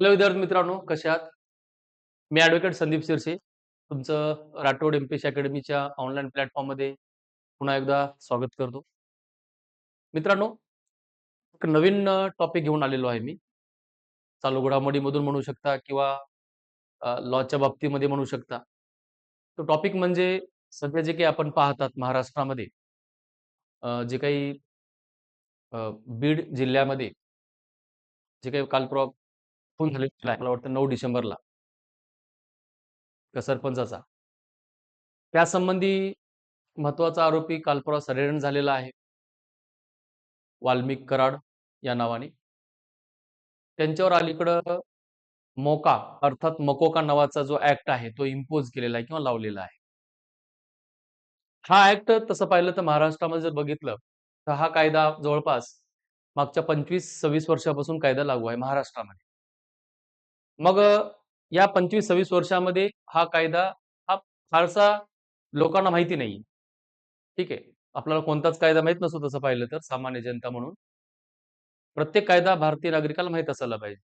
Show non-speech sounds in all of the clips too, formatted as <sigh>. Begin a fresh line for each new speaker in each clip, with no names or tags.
Hello विद्यार्थी मित्रांनो कशात मी ॲडव्होकेट संदीप शिरसे. तुमचं राठोड एम पी एस अकॅडमीच्या ऑनलाईन प्लॅटफॉर्ममध्ये पुन्हा एकदा स्वागत करतो. मित्रांनो एक नवीन टॉपिक घेऊन आलेलो आहे मी. चालू घडामोडीमधून म्हणू शकता किंवा लॉच्या बाबतीमध्ये म्हणू शकता. तो टॉपिक म्हणजे सध्या जे काही आपण पाहतात महाराष्ट्रामध्ये जे काही बीड जिल्ह्यामध्ये जे काही काल खून झालेला आहे मला वाटतं नऊ डिसेंबरला. त्या सरपंचाचा. त्यासंबंधी महत्त्वाचा आरोपी कालपुरा सरेरण झालेला आहे. वाल्मिक कराड या नावाने. त्यांच्यावर अलीकडं मोका अर्थात मकोका नावाचा जो ऍक्ट आहे तो इम्पोज केलेला आहे किंवा लावलेला आहे. हा ऍक्ट तसं पाहिलं तर महाराष्ट्रामध्ये जर बघितलं तर हा कायदा जवळपास मागच्या पंचवीस सव्वीस वर्षापासून कायदा लागू आहे महाराष्ट्रामध्ये. मग या पंचवीस सव्वीस वर्षामध्ये हा कायदा हा फारसा लोकांना माहिती नाही ठीक आहे. आपल्याला कोणताच कायदा माहीत नसतो तसं पाहिलं तर सामान्य जनता म्हणून. प्रत्येक कायदा भारतीय नागरिकाला माहीत असायला पाहिजे.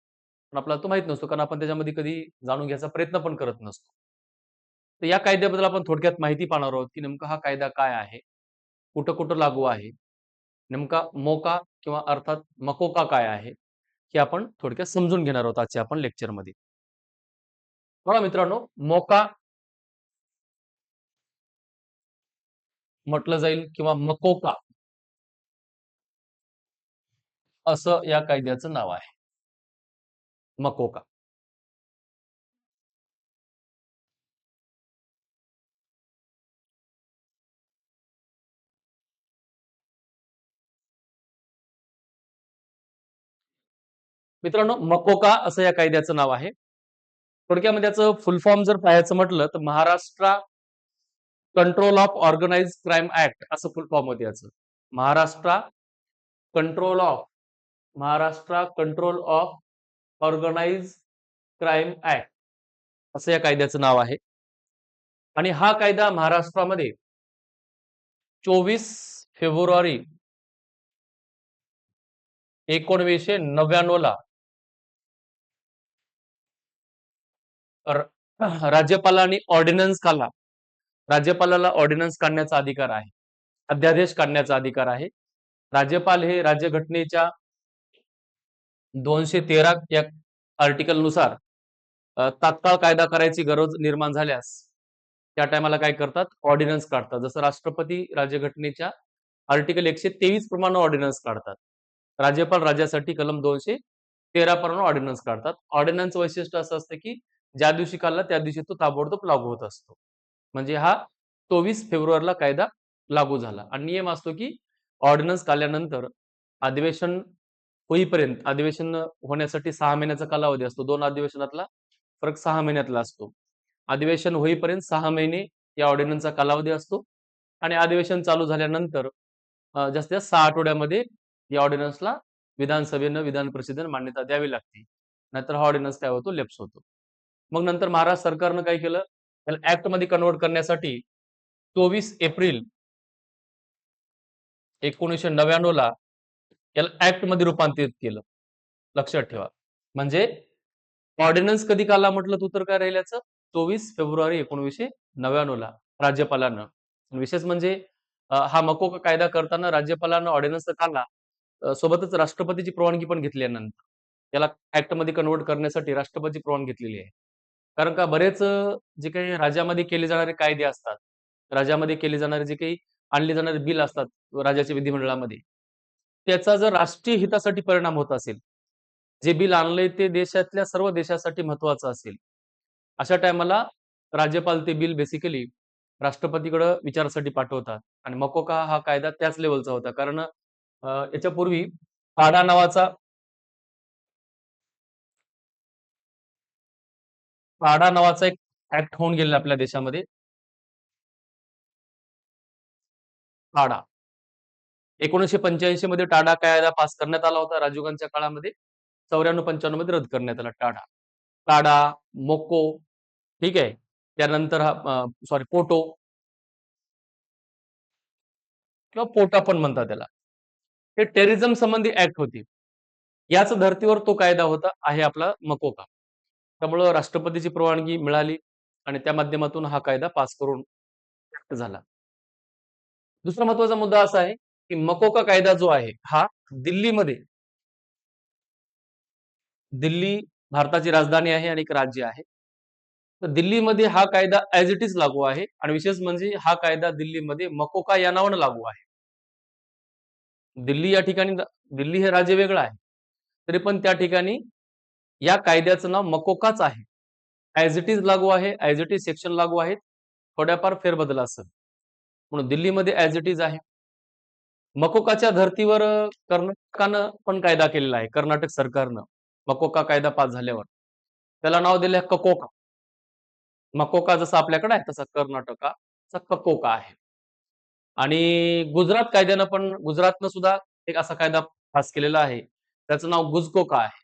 पण आपल्याला तो माहीत नसतो कारण आपण त्याच्यामध्ये कधी जाणून घ्यायचा प्रयत्न पण करत नसतो. तर या कायद्याबद्दल आपण थोडक्यात माहिती पाहणार आहोत की नेमका हा कायदा काय आहे? कुठं कुठं लागू आहे? नेमका मोका किंवा अर्थात मकोका काय आहे? हे आपण थोडक्यात समजून घेणार आहोत आजच्या आपण लेक्चरमध्ये बघा मित्रांनो मोका म्हटलं जाईल किंवा मकोका. असं या कायद्याचं नाव आहे. मकोका. मित्रांनो मकोका असं या कायद्याचं नाव आहे. थोडक्यामध्ये याचं फुल फॉर्म जर पाहायचं म्हटलं तर Maharashtra control of organise crime act असं फुल फॉर्म होते याचं. Maharashtra control of Maharashtra control of organise crime act असं या कायद्याचं नाव आहे. आणि हा कायदा महाराष्ट्रामध्ये चोवीस फेब्रुवारी एकोणवीसशे नव्याण्णव <clears throat> राज्यपालांनी ऑर्डिनन्स काढला. राज्यपालाला ऑर्डिनन्स काढण्याचा अधिकार आहे. अध्यादेश काढण्याचा अधिकार आहे. राज्यपाल हे राज्यघटनेच्या दोनशे तेरा या आर्टिकलनुसार तात्काळ कायदा करायची गरज निर्माण झाल्यास त्या टायमाला काय करतात? ऑर्डिनन्स काढतात. जसं राष्ट्रपती राज्यघटनेच्या आर्टिकल एकशे तेवीस प्रमाणे ऑर्डिनन्स काढतात. राज्यपाल राज्यासाठी कलम दोनशे तेरा प्रमाणे ऑर्डिनन्स काढतात. ऑर्डिनन्स वैशिष्ट्य असं असतं की ज्या दिवशी काढला त्या दिवशी तो ताबडतोब लागू होत असतो. म्हणजे हा चोवीस फेब्रुवारीला कायदा लागू झाला. आणि नियम असतो की ऑर्डिनन्स काढल्यानंतर अधिवेशन होईपर्यंत अधिवेशन होण्यासाठी सहा महिन्याचा कालावधी असतो. दोन अधिवेशनातला फरक सहा महिन्यातला असतो. अधिवेशन होईपर्यंत सहा महिने या ऑर्डिनन्सचा कालावधी असतो. आणि अधिवेशन चालू झाल्यानंतर जास्तीत जास्त सहा आठवड्यामध्ये या ऑर्डिनन्सला विधानसभेनं विधान परिषदेनं मान्यता द्यावी लागते. नाहीतर हा ऑर्डिनन्स काय होतो? लेप्स होतो. मग नंतर महाराष्ट्र सरकारनं काय केलं? त्याला ऍक्टमध्ये कन्वर्ट करण्यासाठी चोवीस एप्रिल एकोणीसशे नव्याण्णवला याला ऍक्टमध्ये रूपांतरित केलं. लक्षात ठेवा. म्हणजे ऑर्डिनन्स कधी काला म्हटलं तू तर काय राहील याचं चोवीस फेब्रुवारी एकोणीसशे नव्याण्णवला राज्यपालानं. विशेष म्हणजे हा मकोका कायदा करताना राज्यपालानं ऑर्डिनन्स काढला. सोबतच राष्ट्रपतीची परवानगी पण घेतली आहे नंतर. त्याला ऍक्टमध्ये कन्वर्ट करण्यासाठी राष्ट्रपतीची परवानगी घेतलेली आहे. कारण का बरेच अ, जे काही राज्यामध्ये केले जाणारे कायदे असतात राज्यामध्ये केले जाणारे जे काही आणले जाणारे बिल असतात राज्याच्या विधिमंडळामध्ये त्याचा जर राष्ट्रीय हितासाठी परिणाम होत असेल जे बिल आणलंय ते देशातल्या सर्व देशासाठी महत्वाचं असेल अशा टायमाला राज्यपाल ते बिल बेसिकली राष्ट्रपतीकडं विचारासाठी पाठवतात आणि मकोका हा कायदा त्याच लेवलचा होता. कारण अ, याच्यापूर्वी फाडा नावाचा पाडा नावाचा एक ऍक्ट होऊन गेलेला आपल्या देशामध्ये. टाडा एकोणीसशे पंच्याऐंशी मध्ये टाडा कायदा पास करण्यात आला होता राजीव गांधीच्या काळामध्ये. चौऱ्याण्णव पंच्याण्णवमध्ये रद्द करण्यात आला टाडा. टाडा मोको ठीक आहे. त्यानंतर हा सॉरी पोटो. किंवा पोटा पण म्हणतात त्याला. हे टेरिझम संबंधी ऍक्ट होती. याच धर्तीवर तो कायदा होता आहे आपला मकोका. त्यामुळं राष्ट्रपतीची परवानगी मिळाली आणि त्या माध्यमातून हा कायदा पास करून झाला. दुसरा महत्त्वाचा मुद्दा असा आहे की मकोका कायदा जो आहे हा दिल्लीमध्ये दिल्ली भारताची राजधानी आहे आणि एक राज्य आहे. तर दिल्लीमध्ये हा कायदा ऍज इट इज लागू आहे आणि विशेष म्हणजे हा कायदा दिल्लीमध्ये मकोका या नावानं लागू आहे. दिल्ली या ठिकाणी दिल्ली हे राज्य वेगळं आहे. तरी पण त्या ठिकाणी या कायद्याचं नाव मकोकाच आहे. ॲज इट इज लागू आहे ॲज इट इज सेक्शन लागू आहेत थोड्याफार फेरबदल असेल. म्हणून दिल्लीमध्ये ॲज इट इज आहे. मकोकाच्या धर्तीवर कर्नाटकानं पण कायदा केलेला आहे कर्नाटक सरकारनं. मकोका कायदा पास झाल्यावर. त्याला नाव दिलं ककोका. मकोका जसं आपल्याकडे आहे तसा कर्नाटकाचा ककोका आहे. आणि गुजरात कायद्यानं पण गुजरातनं सुद्धा एक असा कायदा पास केलेला आहे. त्याचं नाव गुजकोका आहे.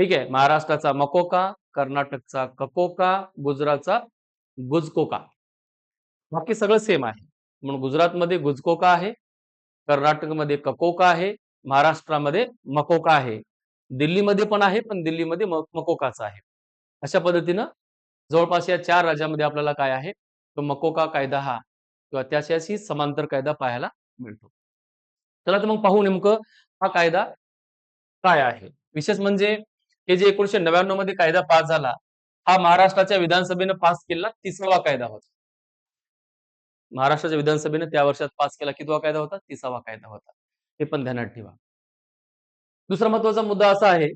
ठीक आहे. महाराष्ट्राचा मकोका कर्नाटकचा ककोका गुजरातचा गुजकोका. बाकी सगळं सेम आहे. म्हणून गुजरातमध्ये गुजकोका आहे कर्नाटकमध्ये ककोका आहे महाराष्ट्रामध्ये मकोका आहे. दिल्लीमध्ये पण आहे पण दिल्लीमध्ये मकोकाचा आहे. अशा पद्धतीनं जवळपास या चार राज्यामध्ये आपल्याला काय आहे? तो मकोका कायदा हा किंवा त्याच्याशी समांतर कायदा पाहायला मिळतो. चला तर मग पाहू नेमकं हा कायदा काय आहे? विशेष म्हणजे हे जे एकोणीशे नव्याण्णवमध्ये कायदा पास झाला हा महाराष्ट्राच्या विधानसभेनं पास केलेला तिसावा कायदा होता. महाराष्ट्राच्या विधानसभेने त्या वर्षात पास केला कितवा कायदा होता? तिसावा कायदा होता. हे पण ध्यानात ठेवा. दुसरा महत्त्वाचा मुद्दा असा आहे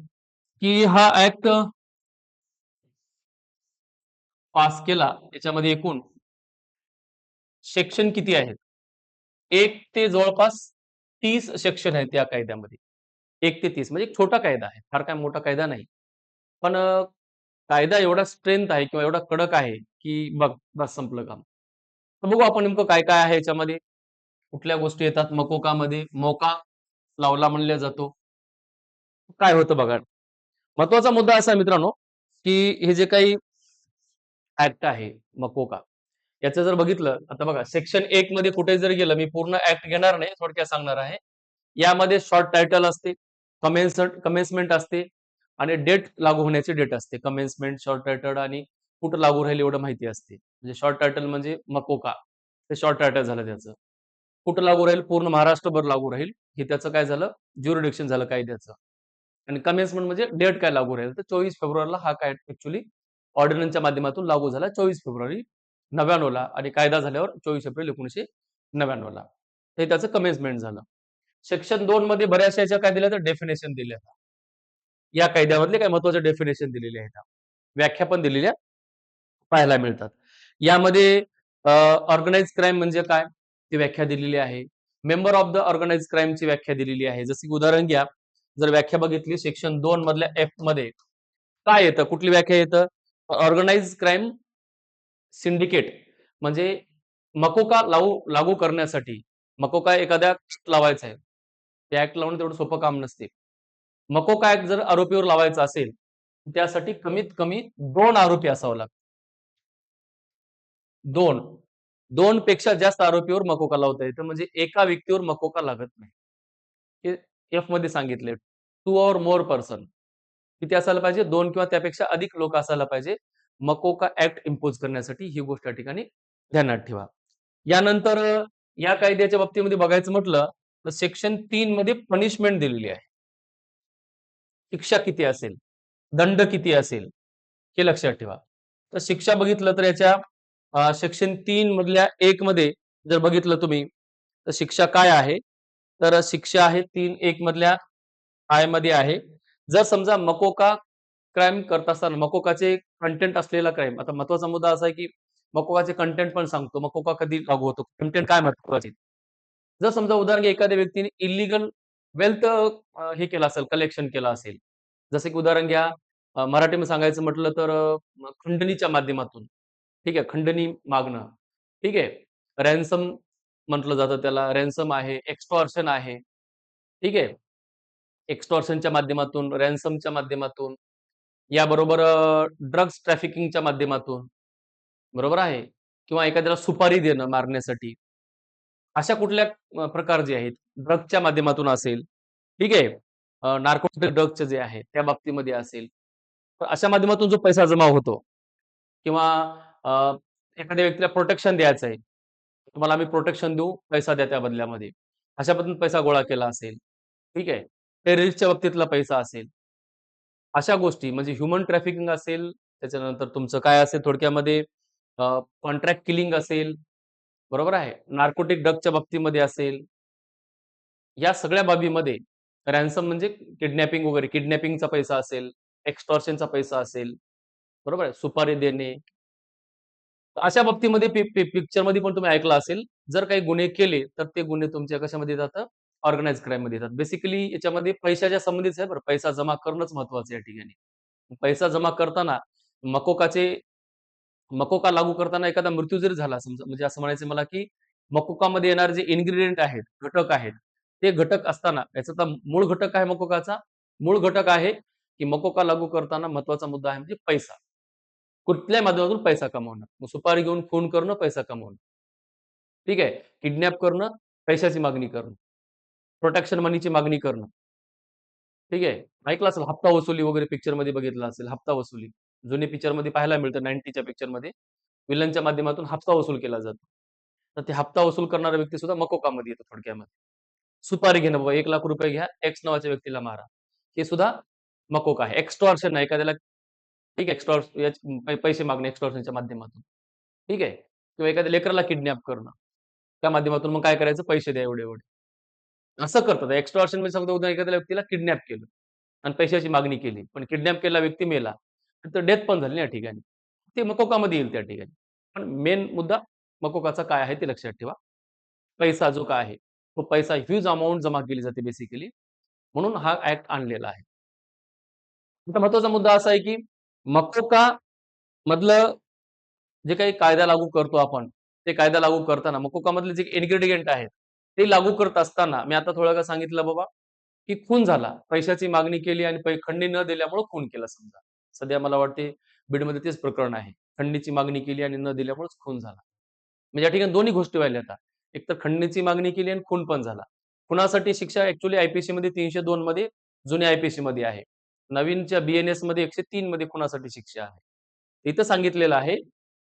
की हा ऍक्ट पास केला याच्यामध्ये एकूण सेक्शन किती आहेत? एक ते जवळपास तीस सेक्शन आहेत या कायद्यामध्ये. एक ते तीस म्हणजे एक छोटा कायदा आहे. फार काय मोठा कायदा नाही. पण कायदा एवढा स्ट्रेंथ आहे किंवा एवढा कडक आहे की बघ बस संपलं काम. तर बघू आपण नेमकं काय काय आहे याच्यामध्ये. कुठल्या गोष्टी येतात मकोकामध्ये मोका लावला म्हणल्या जातो. काय होतं बघा. महत्त्वाचा मुद्दा असा मित्रांनो की हे जे काही ऍक्ट आहे मकोका याचं जर बघितलं आता बघा सेक्शन एक मध्ये कुठे जर गेलं मी पूर्ण ऍक्ट घेणार नाही थोडक्यात सांगणार आहे. यामध्ये शॉर्ट टायटल असते. कमेन्स कमेन्समेंट असते आणि डेट लागू होण्याची डेट असते. कमेन्समेंट शॉर्ट टायटल आणि कुठं लागू राहील एवढं माहिती असते. म्हणजे शॉर्ट टायटल म्हणजे मकोका ते शॉर्ट टायटल झालं त्याचं. कुठं लागू राहील? पूर्ण महाराष्ट्रभर लागू राहील. हे त्याचं काय झालं? ज्युरिडिक्शन झालं कायद्याचं. आणि कमेन्समेंट म्हणजे डेट काय लागू राहील? तर चोवीस फेब्रुवारीला हा काय ऍक्च्युली ऑर्डिनन्सच्या माध्यमातून लागू झाला. चोवीस फेब्रुवारी नव्याण्णवला आणि कायदा झाल्यावर चोवीस एप्रिल एकोणीशे नव्याण्णवला. हे त्याचं कमेन्समेंट झालं. सेक्शन दोन मध्ये बऱ्याचशा याच्या काय दिल्या तर डेफिनेशन दिल्या या कायद्यामधले काही महत्त्वाचे डेफिनेशन दिलेले आहेत. व्याख्या पण दिलेल्या पाहायला मिळतात. यामध्ये ऑर्गनाइज क्राईम म्हणजे काय? ती व्याख्या दिलेली आहे. मेंबर ऑफ द ऑर्गनाइज क्राईमची व्याख्या दिलेली आहे. जसं की उदाहरण घ्या. जर व्याख्या बघितली सेक्शन दोन मधल्या एफमध्ये काय येतं? कुठली व्याख्या येतं? ऑर्गनाइज क्राईम सिंडिकेट म्हणजे मकोका लावू लागू करण्यासाठी मकोका एखाद्या लावायचा आहे. ते ऍक्ट लावणं तेवढं सोपं काम नसते. मकोका ऍक्ट जर आरोपीवर लावायचा असेल त्यासाठी कमीत कमी दोन आरोपी असावं लागतं. दोन. दोन पेक्षा जास्त आरोपीवर मकोका लावता येतं म्हणजे एका व्यक्तीवर मकोका लागत नाही. हे एफमध्ये सांगितले. टू ऑर मोर पर्सन किती असायला पाहिजे? दोन किंवा त्यापेक्षा अधिक लोक असायला पाहिजे. मकोका ऍक्ट इम्पोज करण्यासाठी ही गोष्ट या ठिकाणी ध्यानात ठेवा. यानंतर या कायद्याच्या बाबतीमध्ये बघायचं म्हटलं तर सेक्शन तीन मध्ये पनिशमेंट दिलेली आहे. शिक्षा किती असेल? दंड किती असेल? हे लक्षात ठेवा. तर शिक्षा बघितलं तर याच्या सेक्शन तीन मधल्या एक मध्ये जर बघितलं तुम्ही तर शिक्षा काय आहे? तर शिक्षा आहे तीन एक मधल्या आयमध्ये आहे. जर समजा मकोका क्राईम करत असताना मकोकाचे कंटेंट असलेला क्राईम आता महत्त्वाचा मुद्दा असा आहे की मकोकाचे कंटेंट पण सांगतो. मकोका कधी लागू होतो? कंटेंट काय महत्त्वाचे जर समजा उदाहरण एखाद्या व्यक्तीने इलिगल वेल्थ हे केलं असेल कलेक्शन केलं असेल. जसं की उदाहरण घ्या मराठीमध्ये सांगायचं म्हटलं तर खंडणीच्या माध्यमातून. ठीक आहे खंडणी मागणं. ठीक आहे रॅन्सम म्हटलं जातं त्याला रॅन्सम आहे एक्स्टॉर्शन आहे. ठीक आहे एक्स्टॉर्शनच्या माध्यमातून रॅन्समच्या माध्यमातून याबरोबर ड्रग्स ट्रॅफिकिंगच्या माध्यमातून. बरोबर आहे? किंवा एखाद्याला सुपारी देणं मारण्यासाठी. अशा कुठल्या प्रकार जे आहेत ड्रगच्या माध्यमातून असेल ठीक आहे नार्कोटिक ड्रग्सचे जे आहे त्या बाबतीमध्ये असेल तर अशा माध्यमातून जो पैसा जमा होतो किंवा एखाद्या व्यक्तीला प्रोटेक्शन द्यायचं आहे तुम्हाला आम्ही प्रोटेक्शन देऊ पैसा द्या त्या बदल्यामध्ये. अशा पद्धतीने पैसा गोळा केला असेल ठीक आहे टेररिस्टच्या बाबतीतला पैसा असेल. अशा गोष्टी म्हणजे ह्युमन ट्रॅफिकिंग असेल त्याच्यानंतर तुमचं काय असेल थोडक्यामध्ये कॉन्ट्रॅक्ट किलिंग असेल बरोबर आहे. नार्कोटिक ड्रगच्या बाबतीमध्ये असेल. या सगळ्या बाबीमध्ये रॅन्सम म्हणजे किडनॅपिंग वगैरे किडनॅपिंगचा पैसा असेल एक्स्टॉर्शनचा पैसा असेल. बरोबर आहे? सुपारी देणे. अशा बाबतीमध्ये पिक्चरमध्ये पण तुम्ही ऐकलं असेल. जर काही गुन्हे केले तर ते गुन्हे तुमच्या कशामध्ये जातात ऑर्गनाईज क्राईममध्ये येतात. बेसिकली याच्यामध्ये पैशाच्या संबंधित आहे बरं. पैसा जमा करणंच महत्वाचं या ठिकाणी. पैसा जमा करताना मकोकाचे मकोका लागू करताना एखादा मृत्यू जरी झाला समजा म्हणजे असं म्हणायचं मला की मकोकामध्ये येणारे जे इन्ग्रेडियंट आहेत घटक आहेत ते घटक असताना याचा तर मूळ घटक आहे मकोकाचा मूळ घटक आहे की मकोका लागू करताना महत्त्वाचा मुद्दा आहे म्हणजे पैसा. कुठल्या माध्यमातून पैसा कमवणं? मग सुपारी घेऊन खून करणं पैसा कमावणं. ठीक आहे? किडनॅप करणं पैशाची मागणी करणं. प्रोटेक्शन मनीची मागणी करणं. ठीक आहे? ऐकलं असेल हप्ता वसुली वगैरे पिक्चरमध्ये बघितलं असेल हप्ता वसुली. जुने पिक्चरमध्ये पाहायला मिळतं नाईन्टीच्या पिक्चरमध्ये. विलनच्या माध्यमातून हप्ता वसूल केला जातो. तर ते हप्ता वसूल करणारा व्यक्ती सुद्धा मकोकामध्ये येतो थोडक्यामध्ये. सुपारी घेणं बाबा एक लाख रुपये घ्या एक्स नावाच्या व्यक्तीला मारा. हे सुद्धा मकोका आहे. एक्स्टॉर्शन आहे एखाद्याला ठीक आहे पैसे मागणे एक्स्ट्रॉर्शनच्या माध्यमातून. ठीक आहे? किंवा एखाद्या लेकराला किडनॅप करणं. त्या माध्यमातून मग काय करायचं? पैसे द्या एवढे एवढे. असं करतात. एक्स्ट्रॉर्शन म्हणजे समजा एखाद्या व्यक्तीला किडनॅप केलं. आणि पैशाची मागणी केली. पण किडनॅप केलेला व्यक्ती मेला. तर डेथ पण झाली ना या ठिकाणी. ते मकोकामध्ये येईल त्या ठिकाणी. पण मेन मुद्दा मकोकाचा काय आहे ते लक्षात ठेवा. पैसा जो काय आहे तो पैसा ह्यूज अमाऊंट जमा केली जाते बेसिकली म्हणून हा ऍक्ट आणलेला आहे. आता महत्त्वाचा मुद्दा असा आहे की मकोका मधलं जे काही कायदा लागू करतो आपण ते कायदा लागू करताना मकोकामधले जे इन्ग्रेडियंट आहेत ते लागू करत असताना मी आता थोडं सांगितलं बाबा की खून झाला. पैशाची मागणी केली आणि खंडी न दिल्यामुळे खून केला समजा. सध्या मला वाटते बीडमध्ये तेच प्रकरण आहे. खंडीची मागणी केली आणि न दिल्यामुळेच खून झाला. म्हणजे या ठिकाणी दोन्ही गोष्टी व्हायला आता. एक तर खंडणीची मागणी केली आणि खून पण झाला. खुनासाठी शिक्षा ऍक्च्युली आयपीसी मध्ये तीनशे दोन मध्ये जुन्या आयपीसी मध्ये आहे. नवीनच्या बीएनएसमध्ये एकशे तीन मध्ये खुनासाठी शिक्षा आहे? इथं सांगितलेलं आहे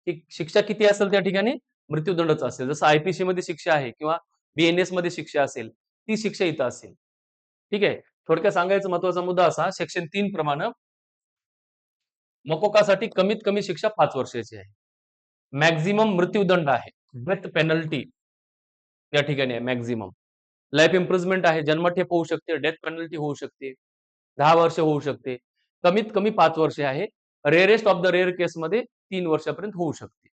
की शिक्षा किती असेल त्या ठिकाणी? मृत्यूदंडच असेल. जसं आयपीसी मध्ये शिक्षा आहे किंवा बीएनएसमध्ये शिक्षा असेल ती शिक्षा इथं असेल. ठीक आहे? थोडक्यात सांगायचा महत्त्वाचा मुद्दा असा सेक्शन तीन प्रमाणे मकोकासाठी कमीत कमी शिक्षा पाच वर्षाची आहे. मॅक्झिमम मृत्यूदंड आहे. डेथ पेनल्टी या ठिकाणी आहे मॅक्झिमम लाईफ इम्प्रुव्हमेंट आहे जन्मठेप होऊ शकते डेथ पेनल्टी होऊ शकते दहा वर्ष होऊ शकते. कमीत कमी पाच वर्षे आहे. रेअरेस्ट ऑफ द रेअर केसमध्ये तीन वर्षापर्यंत होऊ शकते.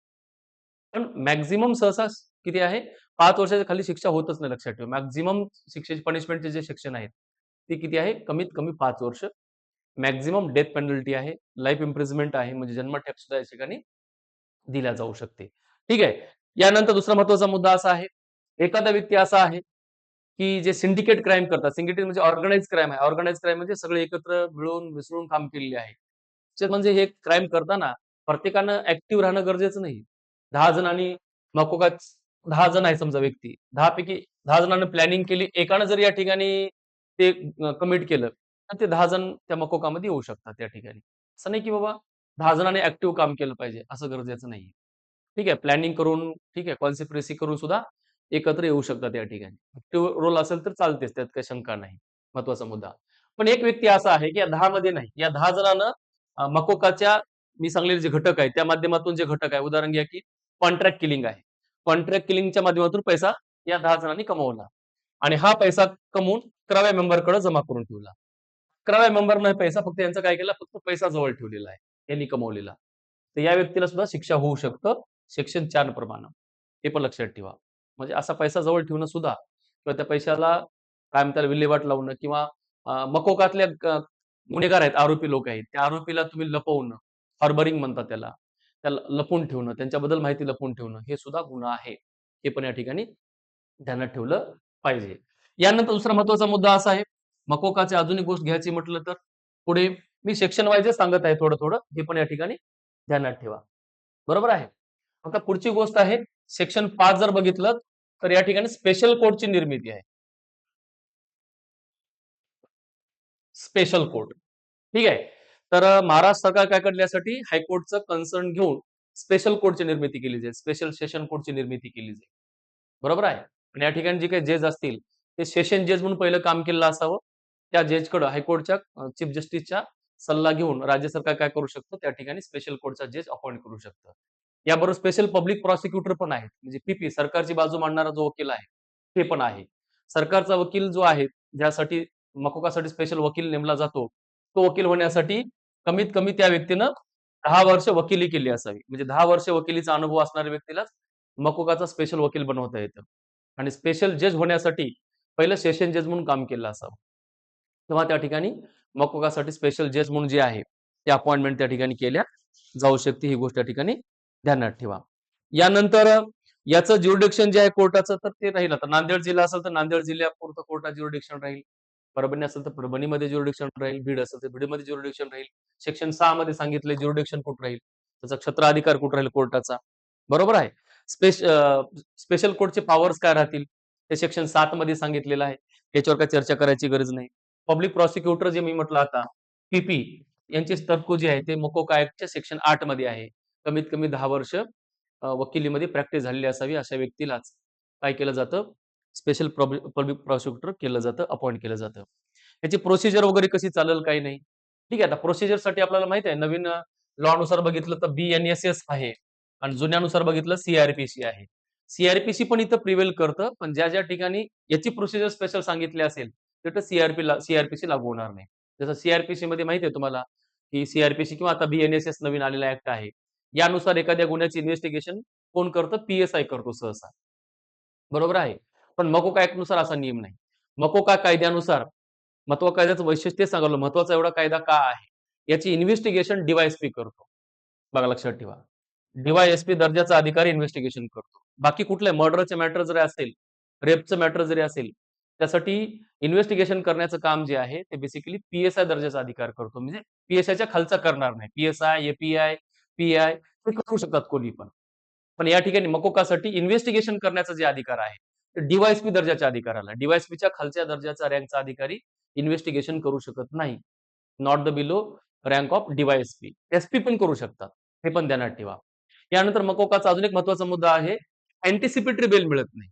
पण मॅक्झिमम सहसा किती आहे? पाच वर्षाच्या खाली शिक्षा होतच नाही लक्षात ठेवा. मॅक्झिमम शिक्षेचे पनिशमेंटचे जे सेक्शन आहेत ते किती आहे? कमीत कमी पाच वर्ष मॅक्झिमम डेथ पेनल्टी आहे लाईफ इम्प्रिझमेंट आहे म्हणजे जन्मठेप सुद्धा या ठिकाणी दिल्या जाऊ शकते. ठीक आहे. यानंतर दुसरा महत्त्वाचा मुद्दा असा आहे एखादा व्यक्ती असा आहे की जे सिंडिकेट क्राईम करतात सिंडिकेट म्हणजे ऑर्गनाइज क्राईम आहे. ऑर्गनाइज क्राईम म्हणजे सगळे एकत्र मिळून मिसळून काम केलेले आहे. म्हणजे हे क्राईम करताना प्रत्येकानं ऍक्टिव्ह राहणं गरजेचं नाही. दहा जणांनी मकोका दहा जण आहे समजा व्यक्ती दहा पैकी दहा जणांनी प्लॅनिंग केली एकानं जर या ठिकाणी ते कमिट केलं ते दहा जण त्या मकोकामध्ये येऊ शकतात त्या ठिकाणी. असं नाही की बाबा दहा जणांनी ऍक्टिव्ह काम केलं पाहिजे असं गरजेचं नाही ठीक आहे प्लॅनिंग करून ठीक आहे कॉन्सिप्रेसी करून सुद्धा एकत्र येऊ शकतात या ठिकाणी. ऍक्टिव्ह रोल असेल तर चालतेच त्यात काही शंका नाही. महत्त्वाचा मुद्दा. पण एक व्यक्ती असा आहे की या दहा मध्ये नाही या दहा जणांना मकोकाच्या मी सांगलेले जे घटक आहे त्या माध्यमातून जे घटक आहे उदाहरण घ्या की कॉन्ट्रॅक्ट किलिंग आहे. कॉन्ट्रॅक्ट किलिंगच्या माध्यमातून पैसा या दहा जणांनी कमवला आणि हा पैसा कमवून अकराव्या मेंबरकडे जमा करून ठेवला. अकराव्या मेंबरनं पैसा फक्त यांचा काय केला? फक्त पैसा जवळ ठेवलेला आहे यांनी कमवलेला. तर या व्यक्तीला सुद्धा शिक्षा होऊ शकतं सेक्शन चार प्रमाणे हे पण लक्षात ठेवा. म्हणजे असा पैसा जवळ ठेवणं सुद्धा किंवा त्या पैशाला काय म्हणतात विल्हेवाट लावणं किंवा मकोकातल्या गुन्हेगार आहेत आरोपी लोक आहेत त्या आरोपीला तुम्ही लपवणं हार्बरिंग म्हणतात त्याला. त्याला लपून ठेवणं त्यांच्याबद्दल माहिती लपून ठेवणं हे सुद्धा गुन्हा आहे. हे पण या ठिकाणी ध्यानात ठेवलं पाहिजे. यानंतर दुसरा महत्त्वाचा मुद्दा असा आहे मकोकाचे आधुनिक गोष्ट घ्यायची म्हटलं तर पुढे मी सेक्शन वाईजच सांगत आहे थोडं थोडं हे पण या ठिकाणी ध्यानात ठेवा. बरोबर आहे? आता पुढची गोष्ट आहे सेक्शन पाच जर बघितलं तर या ठिकाणी स्पेशल कोडची निर्मिती आहे. स्पेशल कोर्ट ठीक आहे? तर महाराष्ट्र सरकार काय करण्यासाठी यासाठी? हायकोर्टचं कन्सर्न घेऊन स्पेशल कोर्टची निर्मिती केली जाईल. स्पेशल सेशन कोर्टची निर्मिती केली जाईल. बरोबर आहे? आणि या ठिकाणी जे काही जज असतील ते सेशन जज म्हणून पहिलं काम केलेलं असावं. त्या जजकडं हायकोर्टच्या चीफ जस्टिसच्या सल्ला घेऊन राज्य सरकार काय करू शकतं? त्या ठिकाणी स्पेशल कोर्टचा जज अपॉइंट करू शकतं. याबरोबर स्पेशल पब्लिक प्रॉसिक्युटर पण आहेत. म्हणजे पीपी सरकारची बाजू मांडणारा जो वकील आहे ते पण आहे. सरकारचा वकील जो आहे ज्यासाठी मकोकासाठी स्पेशल वकील नेमला जातो तो वकील होण्यासाठी कमीत कमी त्या व्यक्तीनं दहा वर्ष वकिली केली असावी. म्हणजे दहा वर्ष वकिलीचा अनुभव असणाऱ्या व्यक्तीलाच मकोकाचा स्पेशल वकील बनवता येतं. आणि स्पेशल जज होण्यासाठी पहिलं सेशन जज म्हणून काम केलं असावं. तेव्हा त्या ठिकाणी मकोकासाठी स्पेशल जज म्हणून जे आहे ते अपॉइंटमेंट त्या ठिकाणी केल्या. जाऊ शकते ही गोष्ट त्या ठिकाणी ध्यानात ठेवा. यानंतर याचं ज्युरिडिक्शन जे आहे कोर्टाचं तर ते राहील. आता नांदेड जिल्हा असेल तर नांदेड जिल्ह्यापुरतं कोर्टात ज्युरिडिक्शन राहील. परभणी असेल तर परभणीमध्ये ज्युरिडिक्शन राहील. बीड असेल तर बीडमध्ये ज्युरिडिक्शन राहील. सेक्शन सहा मध्ये सांगितले ज्युरिडिक्शन कुठं राहील? त्याचा क्षत्राधिकार कुठं राहील कोर्टाचा? बरोबर आहे? स्पेश स्पेशल कोर्टचे पॉवर्स काय राहतील? ते सेक्शन सात मध्ये सांगितलेलं आहे. याच्यावर काय चर्चा करायची गरज नाही. पब्लिक प्रॉसिक्युटर जे मी म्हटलं आता पीपी यांची तरतूद जी आहे ते मोकोका ऍक्टच्या सेक्शन आठमध्ये आहे. कमीत कमी दहा वर्ष वकिलीमध्ये प्रॅक्टिस झालेली असावी अशा व्यक्तीलाच काय केलं जातं? स्पेशल पब्लिक प्रॉसिक्युटर केलं जातं अपॉइंट केलं जातं. याची प्रोसिजर वगैरे कशी चालेल काही नाही? ठीक आहे आता प्रोसिजरसाठी आपल्याला माहीत आहे नवीन लॉनुसार बघितलं तर बी एन एस एस आहे आणि जुन्यानुसार बघितलं सीआरपीसी आहे. सीआरपीसी पण इथं प्रिवेल करतं पण ज्या ज्या ठिकाणी याची प्रोसिजर स्पेशल सांगितली असेल तिथं सीआरपी सीआरपीसी लागू होणार नाही. जसं सीआरपीसी मध्ये माहिती आहे तुम्हाला की सीआरपीसी किंवा आता बीएनएसएस नवीन आलेला ऍक्ट आहे. यानुसार एखाद्या गुन्ह्याची इन्व्हेस्टिगेशन कोण करतं? पीएसआय करतो सहसा. बरोबर आहे? पण मकोका ऍक्टनुसार असा नियम नाही. मकोका कायद्यानुसार महत्त्व कायद्याचं वैशिष्ट्य सांगितलं महत्त्वाचा एवढा कायदा का आहे? याची इन्व्हेस्टिगेशन डीवायएसपी करतो. बघा लक्षात ठेवा. डीवायएसपी दर्जाचा अधिकारी इन्व्हेस्टिगेशन करतो. बाकी कुठले मर्डरचे मॅटर जरी असेल रेपचं मॅटर जरी असेल त्यासाठी इन्व्हेस्टिगेशन करण्याचं काम जे आहे ते बेसिकली पीएसआय दर्जाचा अधिकार करतो. म्हणजे पीएसआयच्या खालचा करणार नाही. पीएसआय एपीआय पीआय ते करू शकतात कोणी पण. पण या ठिकाणी मकोकासाठी इन्व्हेस्टिगेशन करण्याचा जे अधिकार आहे ते दर्जाच्या अधिकाराला डीवायसपीच्या खालच्या दर्जाचा रँकचा अधिकारी इन्व्हेस्टिगेशन करू शकत नाही. Not the below rank of DYSP SP पण करू शकतात. हे पण ध्यानात ठेवा. यानंतर मकोकाचा अजून एक महत्त्वाचा मुद्दा आहे अँटिसिपेटरी बेल मिळत नाही.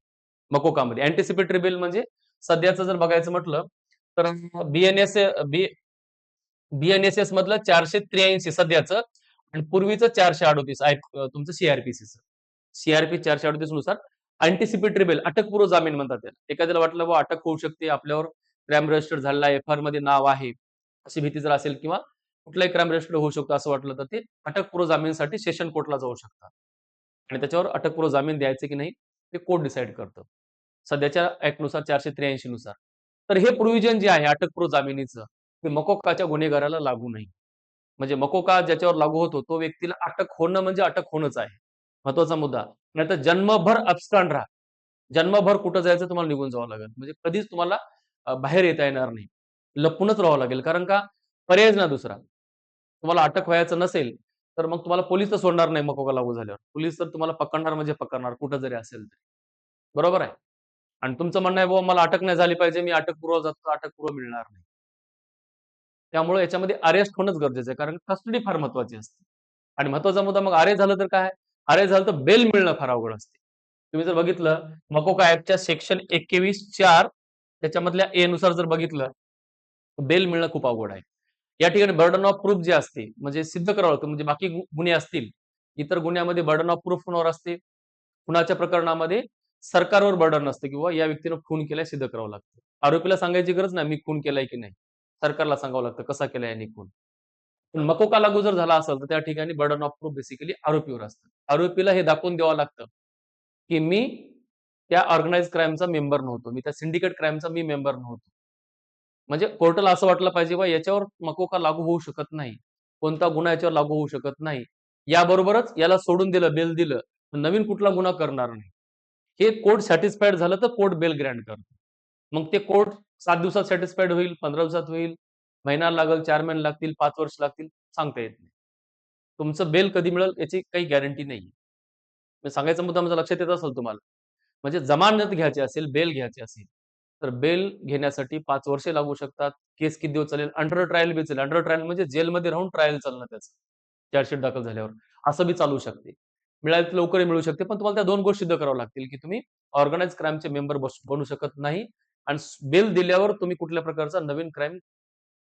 मकोकामध्ये. अँटिसिपेटरी बेल म्हणजे सध्याचं जर बघायचं म्हटलं तर बीएनएस बी बीएनएसएस मधलं चारशे त्र्याऐंशी सध्याचं आणि पूर्वीचं चारशे अडोतीस आय तुमचं सीआरपीसीचं सीआरपी चारशे अडोतीसनुसार अँटिसिपेटरी बेल अटकपूर्व जामीन म्हणतात त्याला. एखाद्याला वाटलं बा अटक होऊ शकते आपल्यावर क्राईम रजिस्टर झालेला एफ आरमध्ये नाव आहे. अशी भीती जर असेल किंवा कुठलाही क्राईम रजिस्टर होऊ शकतो असं वाटलं तर ते अटकपूर्व जामीनसाठी सेशन कोर्टला जाऊ शकतात. आणि त्याच्यावर अटकपूर्व जामीन द्यायचे की नाही ते कोर्ट डिसाईड करतं. सध्याच्या ऍक्टनुसार चारशे त्र्याऐंशी नुसार. तर हे प्रोव्हिजन जे आहे अटकप्रो जामिनीचं ते मकोकाच्या गुन्हेगाराला लागू नाही. म्हणजे मकोका ज्याच्यावर लागू होतो तो व्यक्तीला अटक होणं म्हणजे अटक होणंच आहे. महत्त्वाचा मुद्दा. नाही तर जन्मभर अबस्टँड राहा. जन्मभर कुठं जायचं तुम्हाला निघून जावं लागेल. म्हणजे कधीच तुम्हाला बाहेर येता येणार नाही. लपूनच राहावं लागेल. कारण का? पर्यायच ना दुसरा. तुम्हाला अटक व्हायचं नसेल तर मग तुम्हाला पोलीस तर सोडणार नाही मकोका लागू झाल्यावर. पोलीस तर तुम्हाला पकडणार म्हणजे पकडणार कुठं जरी असेल तरी. बरोबर आहे? आणि तुमचं म्हणणं आहे बाबा मला अटक नाही झाली पाहिजे मी अटकपूर्व जातो अटकपूर्व मिळणार नाही. त्यामुळे याच्यामध्ये अरेस्ट होणंच गरजेचं आहे कारण कस्टडी फार महत्वाची असते. आणि महत्त्वाचा मुद्दा मग अरेस्ट झालं तर काय? अरेस्ट झालं तर बेल मिळणं फार अवघड असते. तुम्ही जर बघितलं मकोका ऍपच्या सेक्शन एकवीस चार त्याच्यामधल्या ए नुसार जर बघितलं बेल मिळणं खूप अवघड आहे. या ठिकाणी बर्डन ऑफ प्रूफ जे असते म्हणजे सिद्ध करावं लागतं म्हणजे बाकी गुन्हे असतील इतर गुन्ह्यामध्ये बर्डन ऑफ प्रूफ होणार असते. खुनाच्या प्रकरणामध्ये? सरकारवर बर्डन नसतं किंवा या व्यक्तीनं खून केलाय सिद्ध करावं लागतं. आरोपीला सांगायची गरज नाही मी खून केलाय की नाही. सरकारला सांगावं लागतं कसा केलाय यांनी खून. पण मकोका लागू जर झाला असेल तर त्या ठिकाणी बर्डन ऑफ प्रूफ बेसिकली आरोपीवर असतं. आरोपीला हे दाखवून द्यावं लागतं की मी त्या ऑर्गनाईज क्राईमचा मेंबर नव्हतो मी त्या सिंडिकेट क्राईमचा मी मेंबर नव्हतो. म्हणजे कोर्टाला असं वाटलं पाहिजे बा याच्यावर मकोका लागू होऊ शकत नाही कोणता गुन्हा याच्यावर लागू होऊ शकत नाही. याबरोबरच याला सोडून दिलं बेल दिलं नवीन कुठला गुन्हा करणार नाही. हे कोर्ट सॅटिस्फाईड झालं तर कोर्ट बेल ग्रँड करतो. मग ते कोर्ट सात दिवसात सॅटिस्फाईड होईल पंधरा दिवसात होईल महिना लागेल चार महिने लागतील पाच वर्ष लागतील सांगता येत नाही. तुमचं बेल कधी मिळेल याची काही गॅरंटी नाही. सांगायचा मुद्दा माझा लक्षात येत असेल तुम्हाला. म्हणजे जमानत घ्यायची असेल बेल घ्यायची असेल तर बेल घेण्यासाठी पाच वर्षे लागू शकतात. केस किती दिवस चालेल? अंडर ट्रायल बी चालेल. अंडर ट्रायल म्हणजे जेलमध्ये राहून ट्रायल चालणं त्याचं. चार्जशीट दाखल झाल्यावर. असं बी चालू शकते. मिळाली तर लवकरही मिळू शकते. पण तुम्हाला त्या दोन गोष्टी सिद्ध कराव्या लागतील की तुम्ही ऑर्गनाइज क्राईमचे मेंबर बनू शकत नाही आणि बिल दिल्यावर तुम्ही कुठल्या प्रकारचा नवीन क्राईम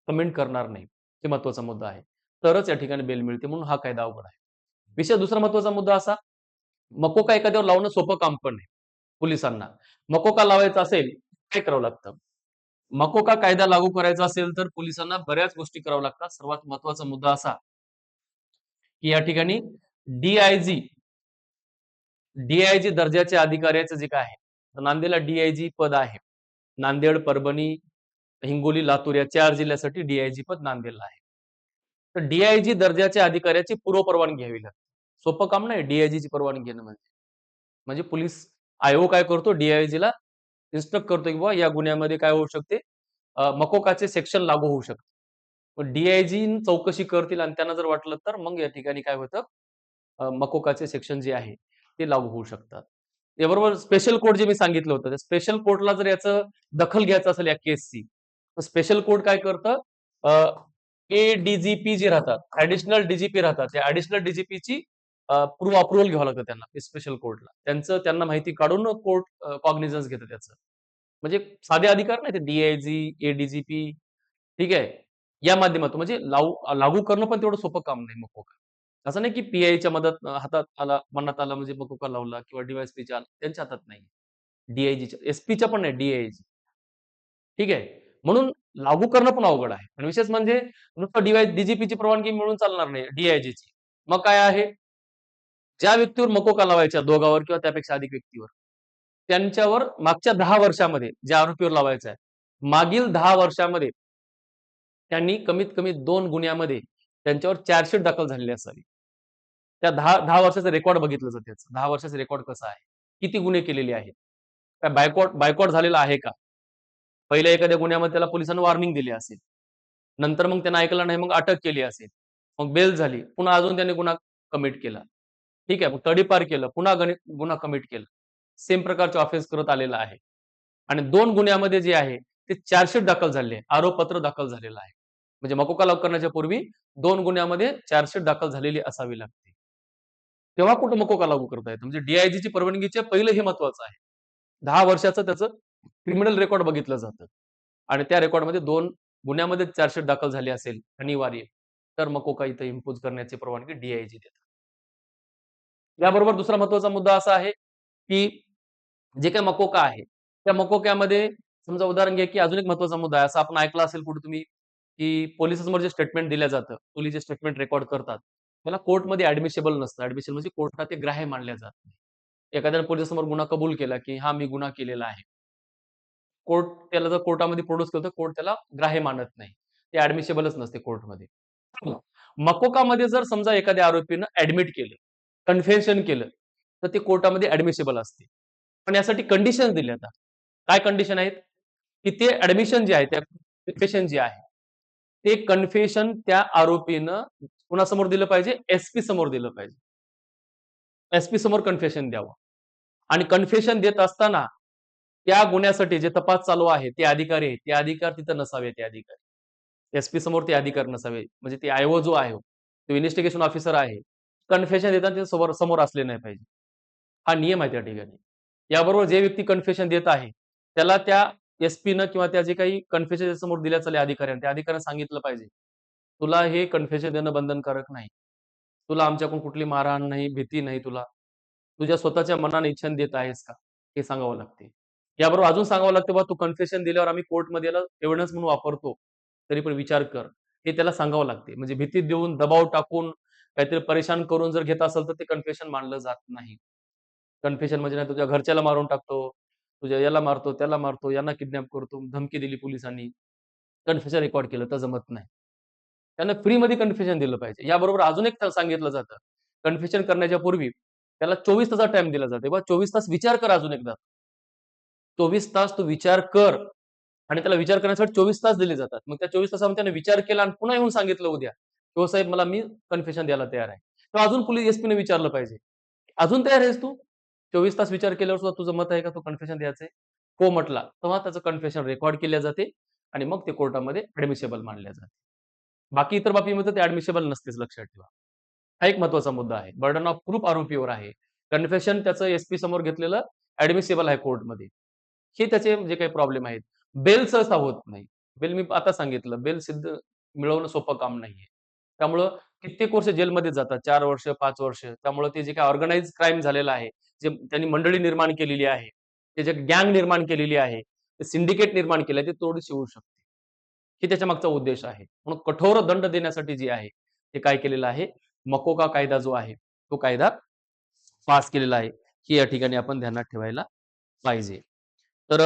कमेंट करणार नाही. हे महत्त्वाचा मुद्दा आहे. तरच या ठिकाणी बेल मिळते म्हणून हा कायदा अवघड आहे. विषय दुसरा महत्त्वाचा मुद्दा असा मकोका एखाद्यावर लावणं सोपं काम पण नाही पोलिसांना. मकोका लावायचा असेल काय करावं लागतं? मकोका कायदा लागू करायचा असेल तर पोलिसांना बऱ्याच गोष्टी कराव्या लागतात. सर्वात महत्त्वाचा मुद्दा असा की या ठिकाणी डीआयजी डीआयजी दर्जाच्या अधिकाऱ्याचं जे काय आहे? तर नांदेडला डीआयजी पद आहे. नांदेड परभणी हिंगोली लातूर या चार जिल्ह्यासाठी डीआयजी पद नांदेडला आहे. तर डीआयजी दर्जाच्या अधिकाऱ्याची पूर्व परवानगी घ्यावी लागते. सोपं काम नाही डीआयजी ची परवानगी घेणं म्हणजे. म्हणजे पोलीस आयोग काय करतो? डीआयजीला इन्स्ट्रक्ट करतो की बाबा या गुन्ह्यामध्ये काय होऊ शकते? मकोकाचे सेक्शन लागू होऊ शकते. पण डीआयजी चौकशी करतील आणि त्यांना जर वाटलं तर मग या ठिकाणी काय होतं? मकोकाचे सेक्शन जे आहे ते लागू होऊ शकतात. याबरोबर स्पेशल कोर्ट जे मी सांगितलं होतं त्या स्पेशल कोर्टला जर याचं दखल घ्यायचं असेल या केसची तर स्पेशल कोर्ट काय करतं? ए डीजीपी जे राहतात ऍडिशनल डीजीपी राहतात त्या ऍडिशनल डीजीपीची पूर्व अप्रुव्हल घ्यावं लागतं त्यांना स्पेशल कोर्टला त्यांचं त्यांना माहिती काढून कोर्ट कॉग्निझन्स घेतं त्याचं. म्हणजे साधे अधिकार नाही ते डीआयजी एडीजीपी ठीक आहे? या माध्यमातून म्हणजे लागू लागू करणं पण तेवढं सोपं काम नाही मग असं नाही की पीआयच्या मदत हातात आला मनात आला म्हणजे मकोका लावला किंवा डीवायएसपीच्या त्यांच्या हातात नाही. डीआयजीच्या एसपीच्या पण नाही डीआयजी. ठीक आहे? म्हणून लागू करणं पण अवघड आहे. आणि विशेष म्हणजे नुसतं डीवाय डीजीपीची परवानगी मिळून चालणार नाही डीआयजीची. मग काय आहे? ज्या व्यक्तीवर मकोका लावायच्या दोघावर किंवा त्यापेक्षा अधिक व्यक्तीवर? त्यांच्यावर मागच्या दहा वर्षामध्ये ज्या आरोपीवर लावायचा आहे मागील दहा वर्षामध्ये त्यांनी कमीत कमी दोन गुन्ह्यामध्ये त्यांच्यावर चार्जशीट दाखल झालेली असावी. त्या दहा दहा वर्षाचं रेकॉर्ड बघितलं जातं त्याचं. दहा वर्षाचं रेकॉर्ड कसं आहे? किती गुन्हे केलेले आहेत? काय बायकॉट बायकॉट झालेला आहे का? पहिल्या एखाद्या गुन्ह्यामध्ये त्याला पोलिसांनी वॉर्निंग दिली असेल. नंतर मग त्यांना ऐकलं नाही मग अटक केली असेल. मग बेल झाली. पुन्हा अजून त्याने गुन्हा कमिट केला. ठीक आहे मग तडीपार केलं. पुन्हा गणित गुन्हा कमिट केला. सेम प्रकारचे ऑफेन्स करत आलेला आहे. आणि दोन गुन्ह्यामध्ये जे आहे ते चार्जशीट दाखल झाले. आरोपपत्र दाखल झालेलं आहे. म्हणजे मकोका लाव करण्याच्या पूर्वी दोन गुन्ह्यामध्ये चार्जशीट दाखल झालेली असावी लागते. तेव्हा कुठं मकोका लागू करता येतं? म्हणजे डीआयजीची परवानगीच्या पहिलं हे महत्वाचं आहे. दहा वर्षाचं त्याचं क्रिमिनल रेकॉर्ड बघितलं जातं. आणि त्या रेकॉर्डमध्ये दोन गुन्ह्यामध्ये चार्जशीट दाखल झाली असेल अनिवार्य. तर मकोका इथं इम्पोज करण्याची परवानगी डीआयजी देतात. याबरोबर दुसरा महत्त्वाचा मुद्दा असा आहे की जे काही मकोका आहे त्या मकोक्यामध्ये समजा उदाहरण घ्या की अजून एक महत्त्वाचा मुद्दा आहे. असं आपण ऐकलं असेल कुठे तुम्ही की पोलिसांसमोर जे स्टेटमेंट दिलं जातं पोलीस जे स्टेटमेंट रेकॉर्ड करतात त्याला कोर्टमध्ये ऍडमिशेबल नसतं. ऍडमिशन म्हणजे कोर्टात ते ग्राह्य मानल्या जात नाही. एखाद्या पोलिसासमोर गुन्हा कबूल केला की हा मी गुन्हा केलेला आहे. कोर्ट त्याला जर कोर्टामध्ये प्रोड्यूस केलं तर कोर्ट त्याला ग्राह्य मानत नाही. ते ऍडमिशेबलच नसते कोर्टमध्ये. <clears throat> मकोकामध्ये जर समजा एखाद्या आरोपीनं ऍडमिट केलं कन्फेशन केलं तर ते कोर्टामध्ये ऍडमिशेबल असते. पण यासाठी कंडिशन दिल्या आता काय कंडिशन आहेत? की ते ऍडमिशन जे आहे त्या कन्फेशन जे आहे ते कन्फेशन त्या आरोपीनं कुणासमोर दिलं पाहिजे? एसपी समोर दिलं पाहिजे. एसपी समोर कन्फेशन द्यावं. आणि कन्फेशन देत असताना त्या गुन्ह्यासाठी जे तपास चालू आहे ते अधिकारी आहे ते अधिकार तिथं नसावे ते अधिकारी. एसपी समोर ते अधिकार नसावे म्हणजे ते आयओ जो आहे तो इन्व्हेस्टिगेशन ऑफिसर आहे. कन्फेशन देताना ते समोर समोर असले नाही पाहिजे. हा नियम आहे त्या ठिकाणी. याबरोबर जे व्यक्ती कन्फेशन देत आहे त्याला त्या एसपीनं किंवा त्या जे काही कन्फेशन समोर दिल्या चालले अधिकाऱ्यांना त्या अधिकाऱ्यांना सांगितलं पाहिजे. तुला हे कन्फेशन देणं बंधनकारक नाही. तुला आमच्याकडून कुठली मारहाण नाही भीती नाही तुला. तुझ्या स्वतःच्या मनाने इच्छा देत आहेस का? हे सांगावं लागते. याबरोबर अजून सांगावं लागतं बा तू कन्फेशन दिल्यावर आम्ही कोर्टमध्ये याला एव्हिडन्स म्हणून वापरतो. तरी पण विचार कर. हे त्याला सांगावं लागते. म्हणजे भीती देऊन दबाव टाकून काहीतरी परेशान करून जर घेत असेल तर ते कन्फेशन मानलं जात नाही. कन्फेशन म्हणजे नाही तुझ्या घरच्याला मारून टाकतो तुझ्या याला मारतो त्याला मारतो यांना किडनॅप करतो धमकी दिली पोलिसांनी. कन्फेशन रेकॉर्ड केलं तर जमत नाही. त्यांना फ्रीमध्ये कन्फेशन दिलं पाहिजे. याबरोबर अजून एक सांगितलं जातं. कन्फेशन करण्याच्या पूर्वी त्याला चोवीस तासा टाइम दिला जाते. बा चोवीस तास विचार कर अजून एकदा. चोवीस तास तू विचार कर. आणि त्याला विचार करण्यासाठी चोवीस तास दिले जातात. मग त्या चोवीस तासामध्ये त्याने विचार केला आणि पुन्हा येऊन सांगितलं उद्या तो साहेब मला मी कन्फेशन द्यायला तयार आहे. तर अजून पोलीस एसपीने विचारलं पाहिजे. अजून तयार आहेस तू? चोवीस तास विचार केल्यावर सुद्धा तुझं मत आहे का तू कन्फेशन द्यायचं हो म्हटला तेव्हा त्याचं कन्फेशन रेकॉर्ड केल्या जाते आणि मग ते कोर्टामध्ये ऍडमिसेबल मानल्या जाते. बाकी इतर बाबीमध्ये ते ऍडमिशेबल नसतेच लक्षात ठेवा. हा एक महत्त्वाचा मुद्दा आहे. बर्डन ऑफ प्रूफ आरोपीवर आहे. कन्फेशन त्याचं एसपी समोर घेतलेलं ऍडमिसेबल आहे कोर्टमध्ये हे त्याचे जे काही प्रॉब्लेम आहेत. बेल सहसा होत नाही. बेल मी आता सांगितलं. बेल सिद्ध मिळवणं सोपं काम नाहीये. त्यामुळं कित्येक वर्ष जेलमध्ये जातात. चार वर्ष पाच वर्ष. त्यामुळे ते जे काही ऑर्गनाईज क्राईम झालेलं आहे जे त्यांनी मंडळी निर्माण केलेली आहे ते जे गँग निर्माण केलेली आहे ते सिंडिकेट निर्माण केलं ते तोडीस येऊ शकते. हे त्याच्या मागचा उद्देश आहे. म्हणून कठोर दंड देण्यासाठी जे आहे ते काय केलेलं आहे? मकोका कायदा जो आहे तो कायदा पास केलेला आहे. की या ठिकाणी आपण ध्यानात ठेवायला पाहिजे. तर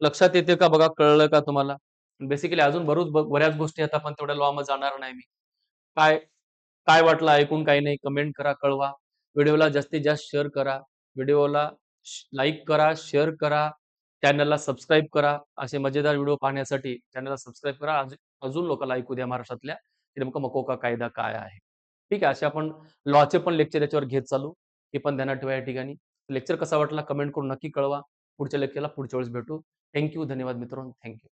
लक्षात येते का बघा कळलं का तुम्हाला? बेसिकली अजून बरोच बऱ्याच गोष्टी आता पण तेवढ्या लॉ जाणार नाही मी. काय काय वाटलं ऐकून काही नाही कमेंट करा कळवा. व्हिडिओला जास्तीत जास्त शेअर करा. व्हिडिओला लाईक करा शेअर करा. चॅनलला सबस्क्राईब करा असे मजेदार व्हिडिओ पाहण्यासाठी चॅनलला सबस्क्राईब करा. अजून- अजून लोकांना ऐकू द्या महाराष्ट्रातल्या की नेमकं मकोका कायदा काय आहे. ठीक आहे असे आपण लॉचे पण लेक्चर याच्यावर घेत चालू. हे पण ध्यानात ठेवा या ठिकाणी. लेक्चर कसा वाटला कमेंट करून नक्की कळवा. पुढच्या लेक्चरला पुढच्या वेळेस भेटू. थँक्यू धन्यवाद मित्रांनो. थँक्यू.